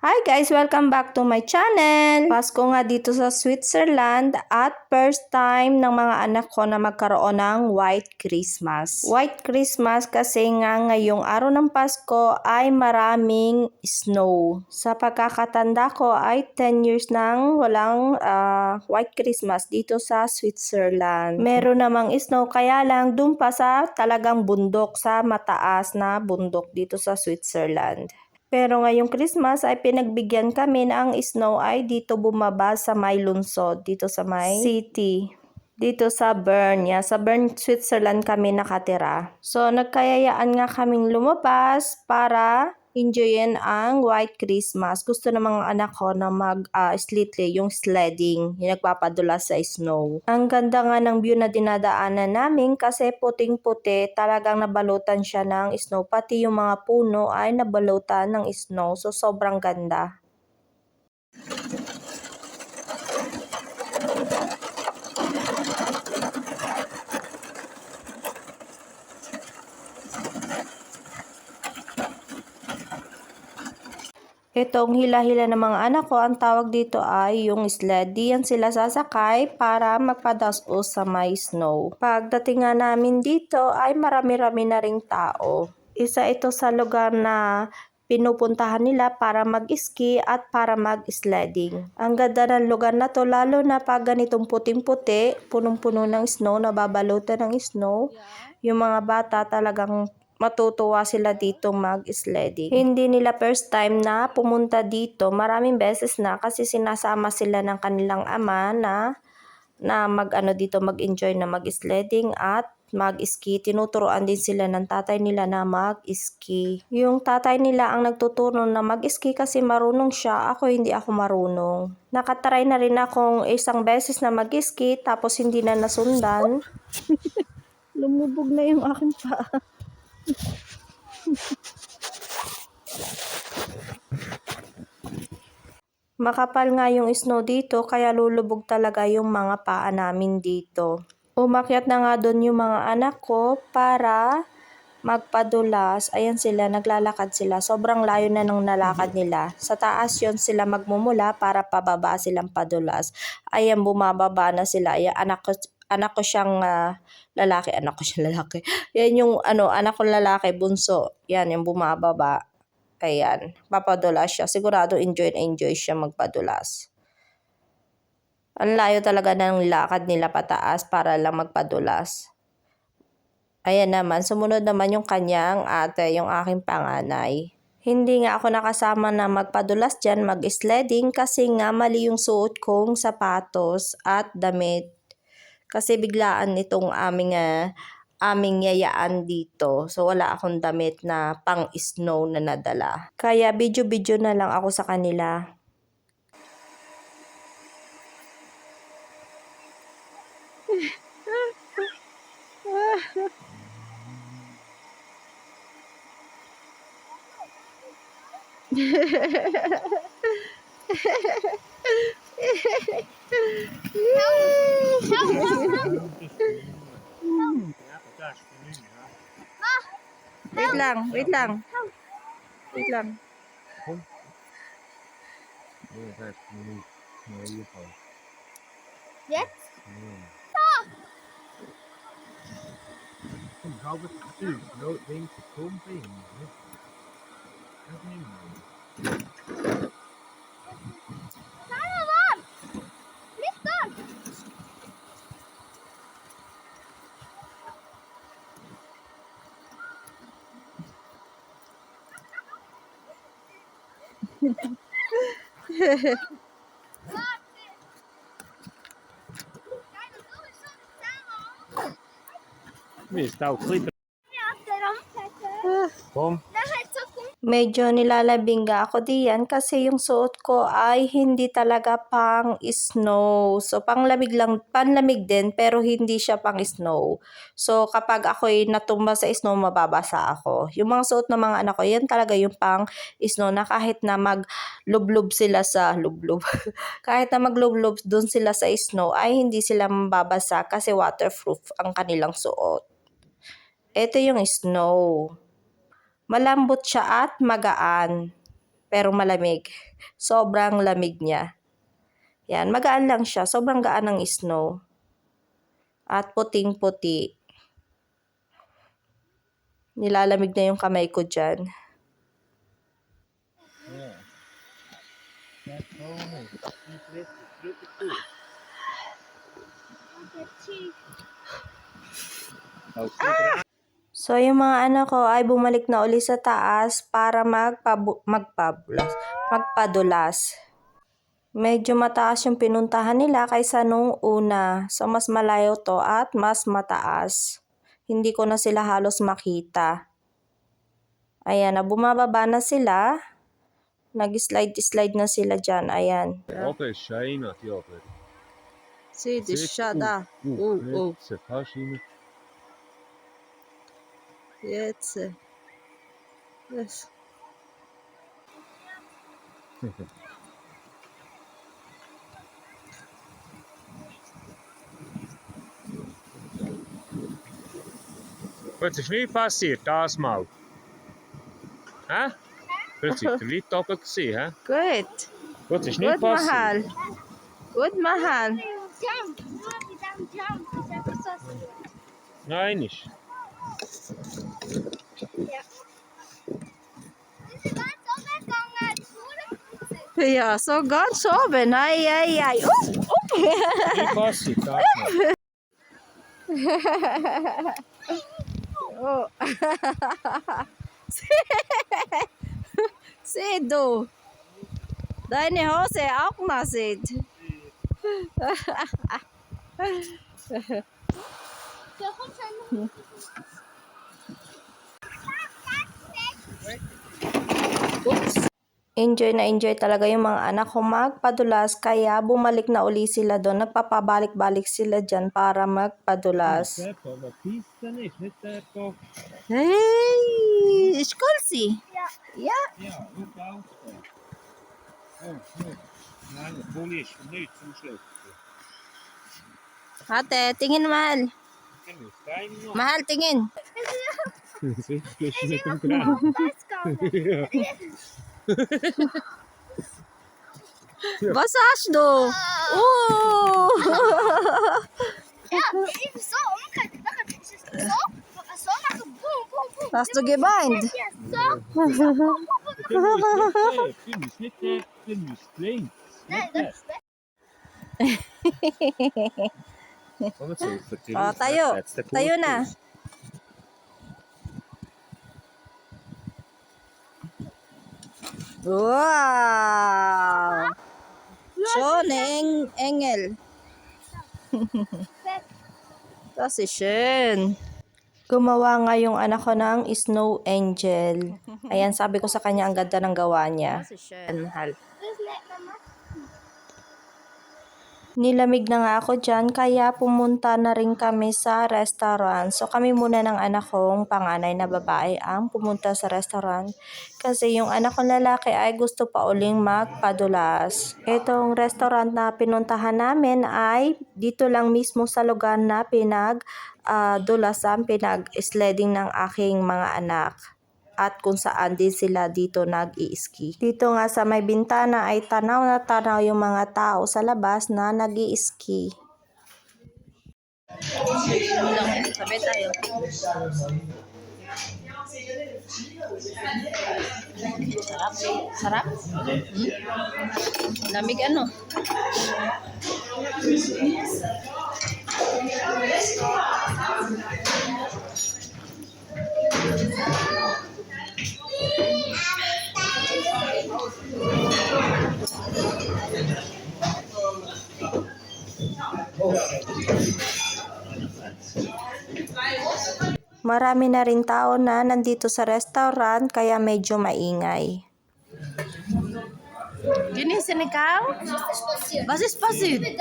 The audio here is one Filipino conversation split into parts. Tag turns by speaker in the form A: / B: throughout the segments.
A: Hi guys! Welcome back to my channel! Pasko nga dito sa Switzerland at first time ng mga anak ko na magkaroon ng White Christmas. White Christmas kasi nga ngayong araw ng Pasko ay maraming snow. Sa pagkakatanda ko ay 10 years nang walang ah, White Christmas dito sa Switzerland. Meron namang snow kaya lang dun pa sa talagang bundok sa mataas na bundok dito sa Switzerland. Pero ngayong Christmas ay pinagbigyan kami na ang snow ay dito bumaba sa may lungsod, dito sa may city. Dito sa Bern, yeah, sa Bern, Switzerland kami nakatira. So nagkayayaan nga kaming lumabas para enjoyin ang White Christmas. Gusto ng mga anak ko na mag uh, sledding, yung sledding, yung nagpapadula sa snow. Ang ganda nga ng view na dinadaanan namin kasi puting-puti, talagang nabalutan siya ng snow. Pati yung mga puno ay nabalutan ng snow. So sobrang ganda. Itong hila-hila ng mga anak ko, ang tawag dito ay yung sled. Diyan sila sasakay para magpadasos sa may snow. Pagdating nga namin dito ay marami-rami na ring tao. Isa ito sa lugar na pinupuntahan nila para mag-ski at para mag-sledding. Ang ganda ng lugar na to lalo na pag ganitong puting-puti, punong-puno ng snow, nababalutan ng snow. Yung mga bata talagang matutuwa sila dito mag-sledding. Hindi nila first time na pumunta dito. Maraming beses na kasi sinasama sila ng kanilang ama na na mag-ano dito mag-enjoy na mag-sledding at mag-ski. Tinuturoan din sila ng tatay nila na mag-ski. Yung tatay nila ang nagtuturo na mag-ski kasi marunong siya. Ako hindi ako marunong. Nakatry na rin akong isang beses na mag-ski tapos hindi na nasundan. Lumubog na yung aking paa. Makapal nga yung snow dito kaya lulubog talaga yung mga paa namin dito. Umakyat na nga doon yung mga anak ko para magpadulas. Ayan sila, naglalakad sila. Sobrang layo na nung nalakad nila. Sa taas yon sila magmumula para pababa silang padulas. Ayan, bumababa na sila. Ayan, anak ko, anak ko siyang uh, lalaki, anak ko siyang lalaki. Yan yung ano, anak ko lalaki, bunso. Yan, yung bumababa. Ayan, papadulas siya. Sigurado enjoy na enjoy siya magpadulas. Ang layo talaga ng lakad nila pataas para lang magpadulas. Ayan naman, sumunod naman yung kanyang ate, yung aking panganay. Hindi nga ako nakasama na magpadulas dyan, mag-sledding kasi nga mali yung suot kong sapatos at damit kasi biglaan itong aming uh, aming yayaan dito. So wala akong damit na pang snow na nadala. Kaya video-video na lang ako sa kanila. Wait lang, wait lang. Wait lang.
B: yes
C: Kom, hou het u. Kom
B: Видишь, стал клипер. Том.
A: Medyo nilalabingga ako diyan kasi yung suot ko ay hindi talaga pang snow. So panglamig lang, panlamig din pero hindi siya pang snow. So kapag ako'y natumba sa snow, mababasa ako. Yung mga suot ng mga anak ko, yan talaga yung pang snow na kahit na maglublob sila sa lublob. kahit na maglublob doon sila sa snow ay hindi sila mababasa kasi waterproof ang kanilang suot. Ito yung snow. Malambot siya at magaan. pero malamig. Sobrang lamig niya. Yan, magaan lang siya. Sobrang gaan ng snow. At puting-puti. Nilalamig na yung kamay ko dyan.
C: Yeah. That's nice. Keep this. Look
A: So, yung mga anak ko ay bumalik na uli sa taas para magpabu- magpabulas, magpadulas. Medyo mataas yung pinuntahan nila kaysa nung una. So, mas malayo to at mas mataas. Hindi ko na sila halos makita. Ayan, na bumababa na sila. Nag-slide-slide na sila dyan. Ayan.
C: Oppe schein at jobbe.
A: See,
C: this shot, ah. Oh,
A: oh. Jetzt. Das.
C: Was ist nie passiert, das mal. Hä? Heute sind der Leute oben, hä?
A: Gut.
C: Gut, es ist nie
A: passiert. Mahal.
B: Gut, Mahal. Jump, jump.
C: Nein, nicht.
A: Ja, so ganz oben. Ay, ay, ay. Oh, oh.
C: Niet passiert, das mal.
A: oh. Seht du. Deine Hose auch nass.
B: Ja, komm schon.
A: Enjoy na enjoy talaga yung mga anak ko magpadulas kaya bumalik na uli sila doon. Nagpapabalik-balik sila dyan para magpadulas. Hey,
C: Pulli ist nicht zum Schlechten.
A: Ate, tingin mahal. Mahal, tingin.
B: Kommt?
C: Ja.
A: Was hast du? Oh.
B: Ja, eben so umgekehrt. Dann ist es so, so machen. Boom, boom, boom.
A: Hast du geweint?
B: Ja, so.
C: Den ist
A: Wow. Schön, Eng Engel. Das ist schön. Gumawa nga yung anak ko ng snow angel. Ayan, sabi ko sa kanya, ang ganda ng gawa niya.
B: Das nennt Mama.
A: Nilamig na nga ako dyan, kaya pumunta na rin kami sa restaurant. So kami muna ng anak kong panganay na babae ang pumunta sa restaurant. Kasi yung anak kong lalaki ay gusto pa uling magpadulas. Itong restaurant na pinuntahan namin ay dito lang mismo sa lugar na pinag ah, dulasan, pinag-sledding ng aking mga anak at kung saan din sila dito nag-i-ski. Dito nga sa may bintana ay tanaw na tanaw yung mga tao sa labas na nag-i-ski. Sabi. Sarap. Sarap? Hmm? Lamig ano? Marami na rin tao na nandito sa restaurant kaya medyo maingay. Ginising ikaw?
B: Was ist passiert? Ich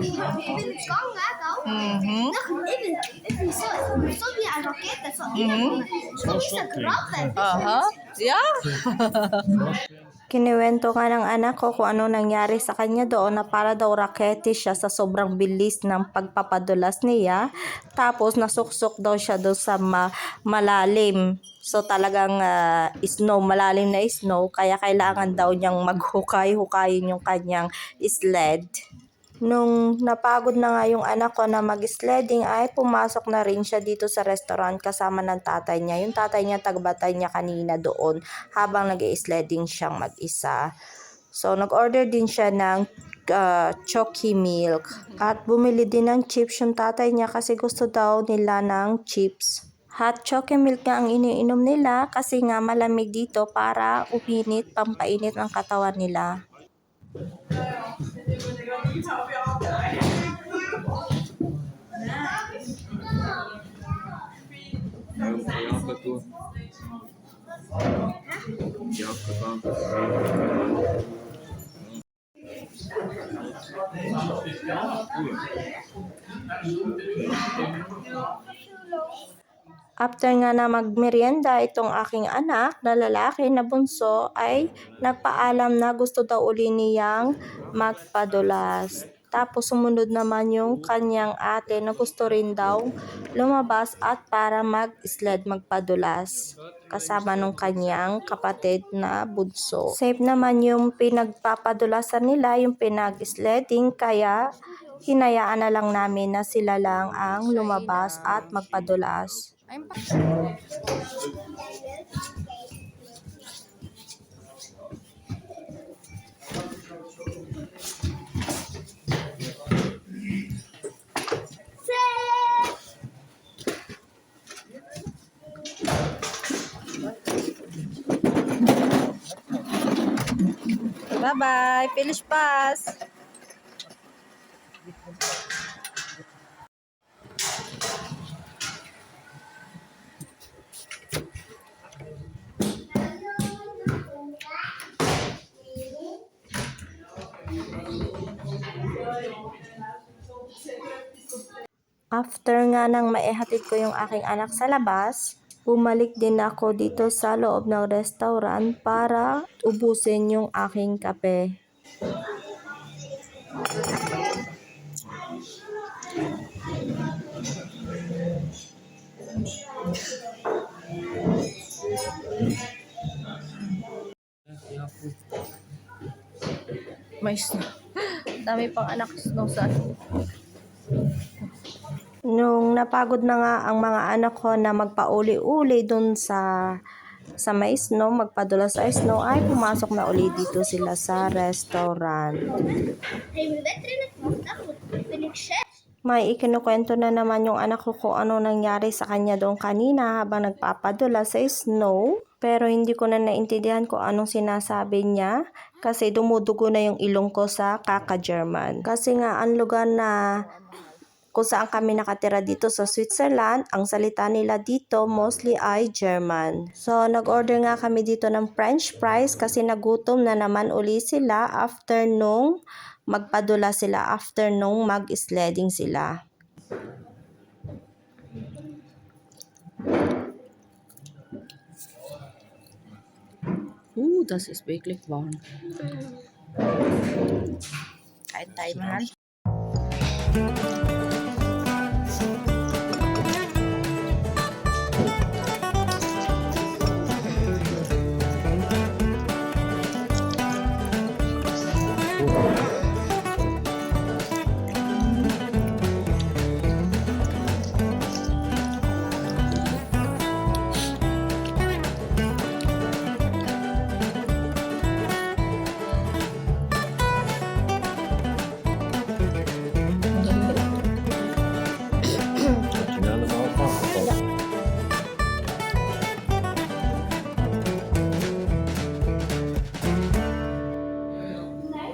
B: bin gegangen, auch.
A: Mhm.
B: Nach, ich bin, ich bin so, so wie eine Rakete, so, mhm. so wie eine Krabbe.
A: Aha. Yeah. Kiniwento nga ng anak ko kung ano nangyari sa kanya doon na para daw rakete siya sa sobrang bilis ng pagpapadulas niya. Tapos nasuksok daw siya doon sa ma- malalim. So talagang ah, snow, malalim na snow, kaya kailangan daw niyang maghukay-hukayin yung kanyang sled. Nung napagod na nga yung anak ko na mag-sledding ay pumasok na rin siya dito sa restaurant kasama ng tatay niya. Yung tatay niya tagbatay niya kanina doon habang nag sledding siyang mag-isa. So nag-order din siya ng uh, chocky milk at bumili din ng chips yung tatay niya kasi gusto daw nila ng chips. Hot chocolate milk nga ang iniinom nila kasi nga malamig dito para uminit, pampainit ang katawan nila. Дякую коту. Дякую коту. Дякую коту. After nga na magmerienda itong aking anak na lalaki na bunso ay nagpaalam na gusto daw uli niyang magpadulas. Tapos sumunod naman yung kanyang ate na gusto rin daw lumabas at para mag-sled magpadulas kasama nung kanyang kapatid na bunso. Safe naman yung pinagpapadulasan nila, yung pinag-sledding kaya hinayaan na lang namin na sila lang ang lumabas at magpadulas. Bye-bye! Feliz Paz! After nga nang maihatid ko yung aking anak sa labas, bumalik din ako dito sa loob ng restaurant para ubusin yung aking kape. May snow. Dami pang anak snow sa Nung napagod na nga ang mga anak ko na magpauli-uli dun sa sa may snow, magpadula sa snow, ay pumasok na uli dito sila sa restaurant. May ikinukwento na naman yung anak ko kung ano nangyari sa kanya doon kanina habang nagpapadula sa snow. Pero hindi ko na naintindihan kung anong sinasabi niya kasi dumudugo na yung ilong ko sa kaka-German. Kasi nga ang lugar na kung saan kami nakatira dito sa Switzerland, ang salita nila dito mostly ay German. So, nag-order nga kami dito ng french fries kasi nagutom na naman uli sila after nung magpadula sila, after nung mag-sledding sila.
D: Uh, das ist wirklich warm.
A: Kain tayo, mahal.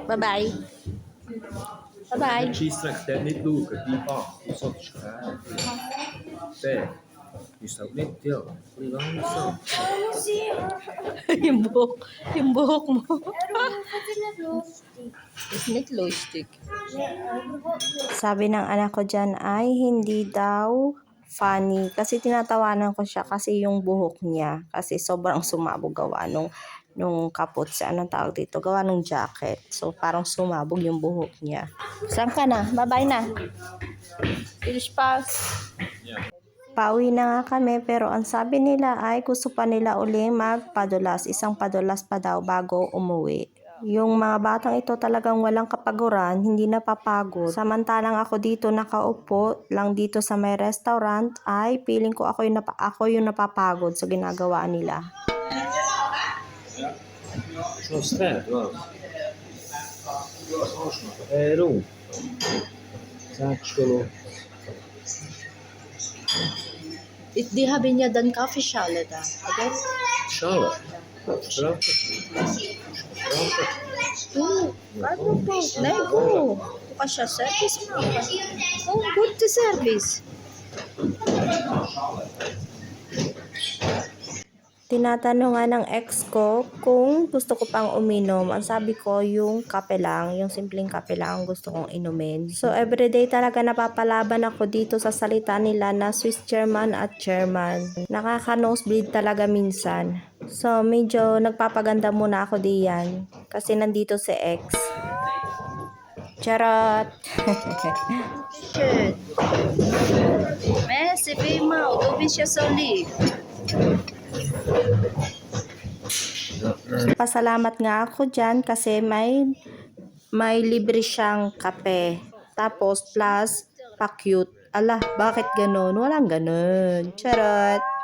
A: Bye-bye. Bye-bye.
C: Bak, die zat schaar. Daar. Die staat niet stil. Die lang niet zo.
A: yung buhok, yung buhok mo.
B: lustig.
A: Is not lustig.
B: Nee,
A: Sabi ng anak ko dyan ay hindi daw funny. Kasi tinatawanan ko siya kasi yung buhok niya. Kasi sobrang sumabog gawa nung, nung kapot siya. Anong tawag dito? Gawa nung jacket. So parang sumabog yung buhok niya. Saan ka na? Bye-bye na. Finish pass. Pauwi na nga kami pero ang sabi nila ay gusto pa nila uli magpadulas. Isang padulas pa daw bago umuwi. Yung mga batang ito talagang walang kapaguran, hindi napapagod. Samantalang ako dito nakaupo lang dito sa may restaurant ay feeling ko ako yung, napa- ako yung napapagod sa ginagawa nila.
C: Što ste? E, rum. Sačkolo.
A: Die haben ja dann Kaffeeschale da, oder?
C: Šala. Strafe.
A: Oh, ano po? Lego. Buka siya service mo. Oh, good to service. Tinatanong nga ng ex ko kung gusto ko pang uminom. Ang sabi ko, yung kape lang, yung simpleng kape lang ang gusto kong inumin. So, everyday talaga napapalaban ako dito sa salita nila na Swiss German at German. Nakaka-nosebleed talaga minsan. So, medyo nagpapaganda muna ako diyan kasi nandito si ex. Charot! Schön. Merci vielmals. Du bist ja so lieb. Pasalamat nga ako dyan kasi may may libre siyang kape. Tapos plus pa-cute. Ala, bakit ganun? Walang ganun. Charot!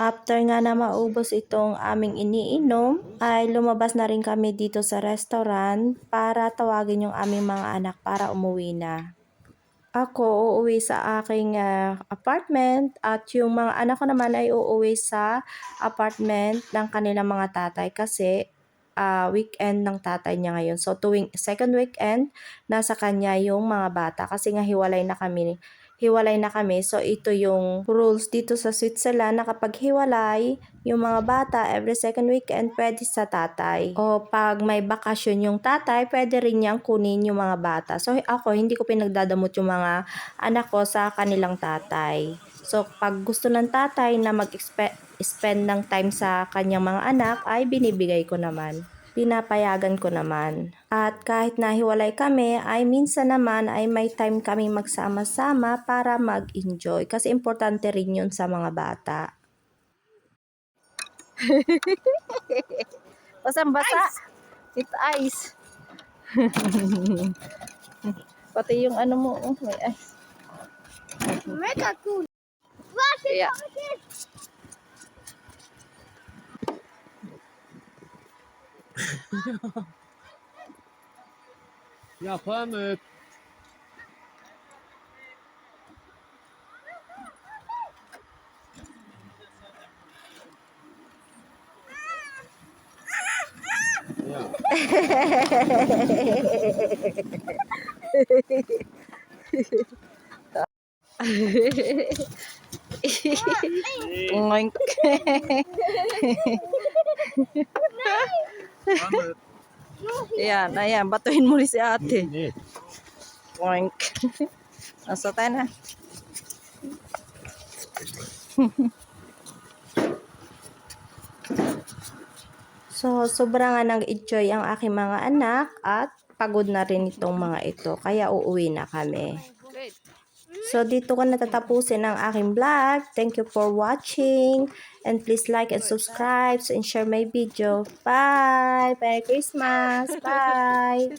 A: After nga na maubos itong aming iniinom, ay lumabas na rin kami dito sa restaurant para tawagin yung aming mga anak para umuwi na. Ako uuwi sa aking ah, apartment at yung mga anak ko naman ay uuwi sa apartment ng kanilang mga tatay kasi ah, weekend ng tatay niya ngayon. So tuwing second weekend, nasa kanya yung mga bata kasi nga hiwalay na kami hiwalay na kami. So, ito yung rules dito sa Switzerland na kapag hiwalay, yung mga bata, every second weekend, pwede sa tatay. O pag may bakasyon yung tatay, pwede rin niyang kunin yung mga bata. So, ako, hindi ko pinagdadamot yung mga anak ko sa kanilang tatay. So, pag gusto ng tatay na mag-spend ng time sa kanyang mga anak, ay binibigay ko naman pinapayagan ko naman. At kahit nahiwalay kami, ay minsan naman ay may time kami magsama-sama para mag-enjoy. Kasi importante rin yun sa mga bata. Basang-basa. It's ice. Pati yung ano mo, oh, may ice.
B: Mega cool. Was ist
A: Ja.
B: das?
C: Ja, pommet. Ja.
A: Oink. Ayan, ayan. Batuhin rin si ate. Oink. Nasa tayo na. so, sobrang nga nag-enjoy ang aking mga anak at pagod na rin itong mga ito. Kaya uuwi na kami. So, dito ko natatapusin ang aking vlog. Thank you for watching. And please like and subscribe and share my video. Bye! Merry Christmas! Bye!